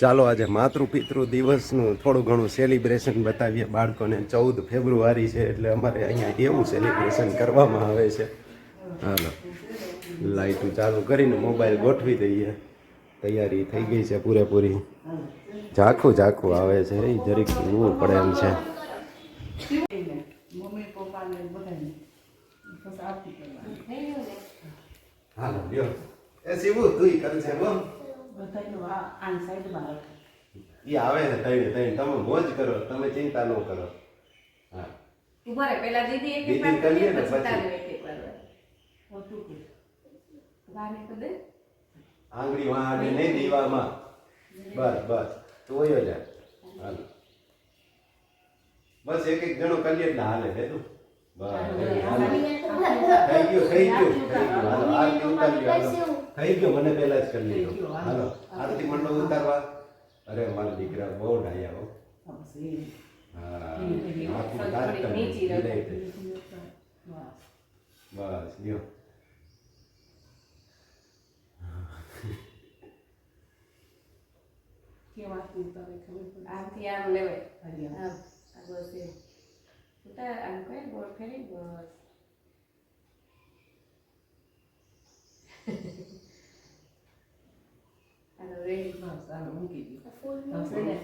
ચાલો આજે માતૃ પિતૃ દિવસનું થોડું ઘણું સેલિબ્રેશન બતાવીએ. બાળકોને ચૌદ ફેબ્રુઆરી છે એટલે અમારે અહીંયા એવું સેલિબ્રેશન કરવામાં આવે છે. હાલો. લાઇટું ચાલુ કરીને મોબાઈલ ગોઠવી દઈએ. તૈયારી થઈ ગઈ છે પૂરેપૂરી. ઝાખું ઝાખું આવે છે. એ જરીક જોવું પડે એમ છે. હાલો એ શિવું તું કરશે બોલ. એ આવે ને તઈ તઈને. તમે મોજ કરો તમે ચિંતા ન કરો. હા. ઊભા રહે. પેલા દીદી એક એક દીદી વાર કરીએ ને પછી. પછી. તારે એક એક વાર હોતું કે વારે તો દે આંગળી વાળે નહીં દીવામાં. બસ બસ. તો હોય જાય હાલો. બસ એક એક જણો કરીએ એટલે હાલે બેઠું. થઈ ગયું થઈ ગયું હાલો આરતી ઉતારી હાલો થઈ ગયો મને પહેલા જ કરી લીધો હાલો આરતી મંડળ ઉતારવા અરે મારા દીકરા બહુ ડાયા હો બસ લ્યો પડે આમથી આમ લેવાય આ બસ ઉતાર આમ કરે ગોળ ફેરી બસ હાલો રેડી બસ આને મૂકી દીધું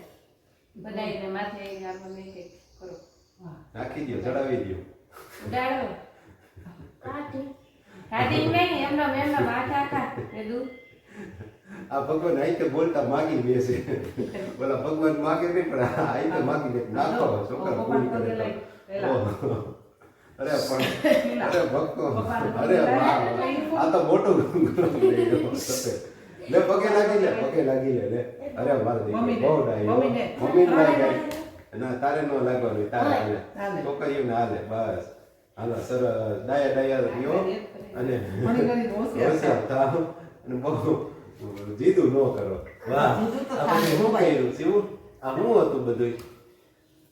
બધાયને માથે અમે એક એક કરો નાખી દો ચડાવી દો ઉડાડો કાઢી નહીં એમનો એમનો માથા હતા એ દૂધ આ ભગવાન આઈ તો બોલતા માગી બેસે બોલા ભગવાન માગે નહીં પણ આઈ તો માગી દે નાખો છોકરા પૂરી કરે. અરે પણ અરે ભક્તો. અરે. આ તો મોટું લે પગે લાગી લે પગે લાગી લે લે. અરે મારા દીકરો બહુ ડાયો મમ્મીને. મમ્મી લાગે. ના તારે નો લાગવાનું તારે હાલે. છોકરીઓને હાલે બસ. હાલો સર ડાયા ડાયા રહ્યો અને અને બહુ જીદું ન કરો. વાહ. શું શું કર્યું? શિવું? આ શું હતું બધું?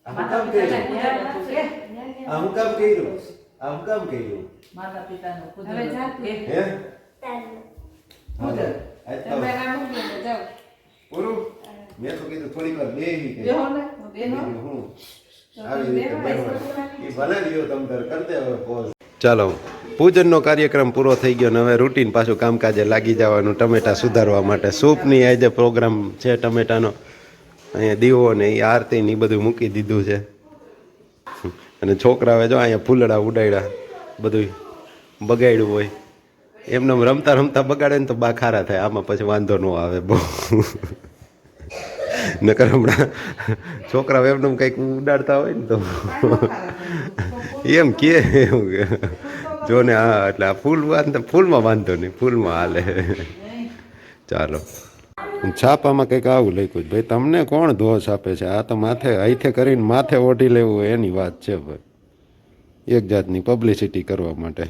કામ કર્યું કામ કર્યું શું કામ કર્યું માતા પિતાનો કુદરત. હવે જા તું. એ હે કુદરત. તમે ના મૂકી દો, પૂરું મેં તો કીધું થોડીક વાર બેહી કે બેહો ને, હું હું આવી રીતે બેહો, બેહવાનું. ભલે રહ્યો તમ તાર કરતે હવે pause. ચાલો પૂજનનો કાર્યક્રમ પૂરો થઈ ગયો ને હવે રૂટીન પાછું કામકાજે લાગી જવાનું ટમેટા સુધારવા માટે સૂપની આજે પ્રોગ્રામ છે ટમેટાનો અહીંયા દીવો ને એ આરતી ને એ બધું મૂકી દીધું છે. અને છોકરાઓએ જો અહીંયા ફૂલડા ઉડાડ્યા બધું બગાડ્યું હોય. એમને રમતા રમતા બગાડે ને તો બા ખારા થાય, આમાં પછી વાંધો ન આવે બહુ. નકર હમણાં છોકરાઓ એમને કંઈક ઉડાડતા હોય ને તો એમ કે, એવું જો ને હા એટલે આ ફૂલ વાંધો, ફૂલમાં વાંધો નહીં, ફૂલમાં હાલે. ચાલો. છાપામાં કંઈક આવું લખ્યું ભાઈ, તમને કોણ દોષ આપે છે? આ તો માથે, અહીંથે કરીને માથે ઓઢી લેવું એની વાત છે ભાઈ. એક જાતની પબ્લિસિટી કરવા માટે.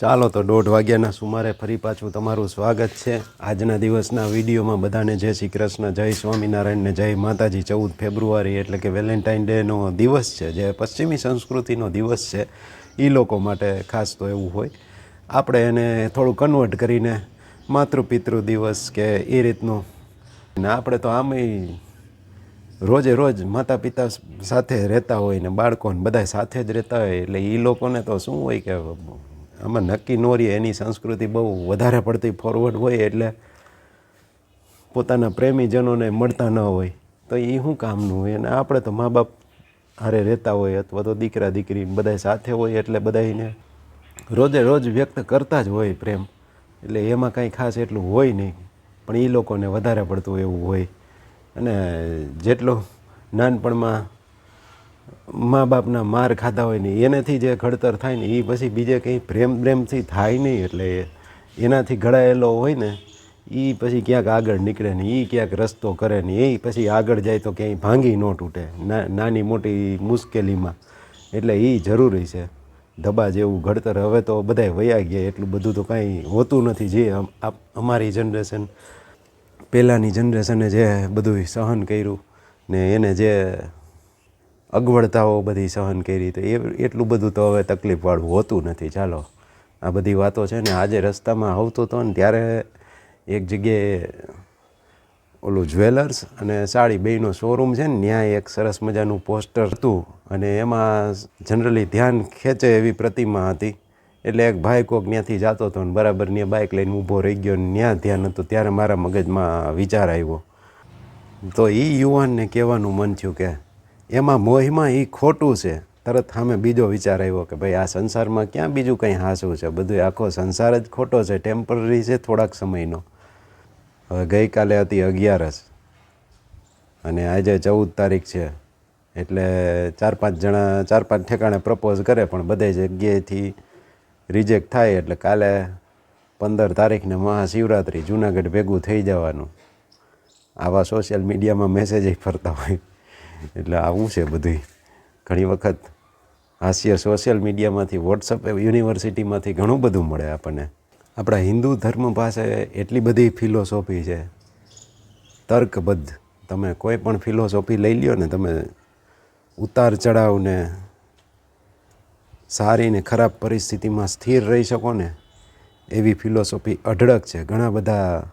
ચાલો તો દોઢ વાગ્યાના સુમારે ફરી પાછું તમારું સ્વાગત છે. આજના દિવસના વિડીયોમાં બધાને જય શ્રી કૃષ્ણ, જય સ્વામિનારાયણ ને જય માતાજી. ચૌદ ફેબ્રુઆરી એટલે કે વેલેન્ટાઇન ડેનો દિવસ છે, જે પશ્ચિમી સંસ્કૃતિનો દિવસ છે. એ લોકો માટે ખાસ તો એવું હોય. આપણે એને થોડું કન્વર્ટ કરીને માતૃપિતૃ દિવસ કે એ રીતનું. ને આપણે તો આમેય રોજે રોજ માતા પિતા સાથે રહેતા હોય ને બાળકોને બધા સાથે જ રહેતા હોય, એટલે એ લોકોને તો શું હોય કે આમાં નક્કી ન એની સંસ્કૃતિ બહુ વધારે પડતી ફોરવર્ડ હોય એટલે પોતાના પ્રેમીજનોને મળતા ન હોય. તો એ શું કામનું હોય? અને આપણે તો મા બાપ હારે રહેતા હોય અથવા તો દીકરા દીકરી બધા સાથે હોય એટલે બધાને રોજે રોજ વ્યક્ત કરતા જ હોય પ્રેમ. એટલે એમાં કાંઈ ખાસ એટલું હોય નહીં. પણ એ લોકોને વધારે પડતું એવું હોય. અને જેટલો નાનપણમાં મા બાપના માર ખાધા હોય ને એનાથી જે ઘડતર થાય ને એ પછી બીજે કંઈ પ્રેમ પ્રેમથી થાય નહીં એટલે એનાથી ઘડાયેલો હોય ને એ પછી ક્યાંક આગળ નીકળે ને એ ક્યાંક રસ્તો કરે ને એ પછી આગળ જાય તો ક્યાંય ભાંગી ન તૂટે નાની મોટી મુશ્કેલીમાં. એટલે એ જરૂરી છે. ધબા જેવું ઘડતર હવે તો બધાય વયા ગયા, એટલું બધું તો કાંઈ હોતું નથી. જે અમારી જનરેશન પહેલાંની જનરેશને જે બધું સહન કર્યું ને એને જે અગવડતાઓ બધી સહન કરી, તો એ, એટલું બધું તો હવે તકલીફવાળું હોતું નથી. ચાલો, આ બધી વાતો છે ને આજે રસ્તામાં આવતો હતો ને ત્યારે એક જગ્યાએ ઓલું જ્વેલર્સ અને સાડી બેયનો શોરૂમ છે ને ત્યાં એક સરસ મજાનું પોસ્ટર હતું અને એમાં જનરલી ધ્યાન ખેંચે એવી પ્રતિમા હતી. એટલે એક ભાઈ કોક ત્યાંથી જતો હતો ને, બરાબર ને બાઇક લઈને ઊભો રહી ગયો ને, ત્યાં ધ્યાન હતું. ત્યારે મારા મગજમાં વિચાર આવ્યો. તો એ યુવાનને કહેવાનું મન થયું કે એમાં મોહમાં એ ખોટું છે. તરત સામે બીજો વિચાર આવ્યો કે ભાઈ આ સંસારમાં ક્યાં બીજું કંઈ હાસવું છે? બધું આખો સંસાર જ ખોટો છે ટેમ્પરરી છે થોડાક સમયનો. હવે ગઈકાલે હતી અગિયારસ. અને આજે ચૌદ તારીખ છે. એટલે ચાર પાંચ જણા, ચાર પાંચ ઠેકાણે પ્રપોઝ કરે પણ બધે જગ્યાએથી રિજેક્ટ થાય એટલે કાલે પંદર તારીખને મહાશિવરાત્રિ, જુનાગઢ ભેગું થઈ જવાનું. આવા સોશિયલ મીડિયામાં મેસેજ ફરતા હોય. એટલે આવું છે બધું ઘણી વખત હાસ્ય સોશિયલ મીડિયામાંથી વોટ્સઅપ યુનિવર્સિટીમાંથી ઘણું બધું મળે આપણને. આપણા હિન્દુ ધર્મ પાસે એટલી બધી ફિલોસોફી છે. તર્કબદ્ધ. તમે કોઈ પણ ફિલોસોફી લઈ લ્યો ને, તમે ઉતાર ચઢાવને સારી ને ખરાબ પરિસ્થિતિમાં સ્થિર રહી શકો ને, એવી ફિલોસોફી અઢળક છે. ઘણા બધા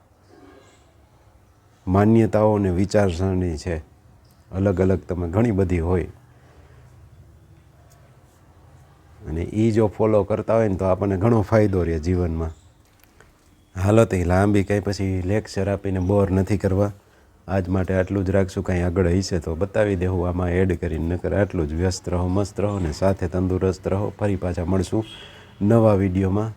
માન્યતાઓ અને વિચારસરણી છે. અલગ અલગ તમે ઘણી બધી હોય. અને એ જો ફોલો કરતા હોય ને તો આપણને ઘણો ફાયદો રહે જીવનમાં. હાલો તો લાંબી કંઈ પછી લેક્ચર આપીને બોર નથી કરવા. આજ માટે આટલું જ રાખશું, કાંઈ આગળ હશે તો બતાવી દેવું આમાં એડ કરીને, નકર આટલું જ વ્યસ્ત રહો, મસ્ત રહો ને સાથે તંદુરસ્ત રહો. ફરી પાછા મળશું નવા વિડીયોમાં.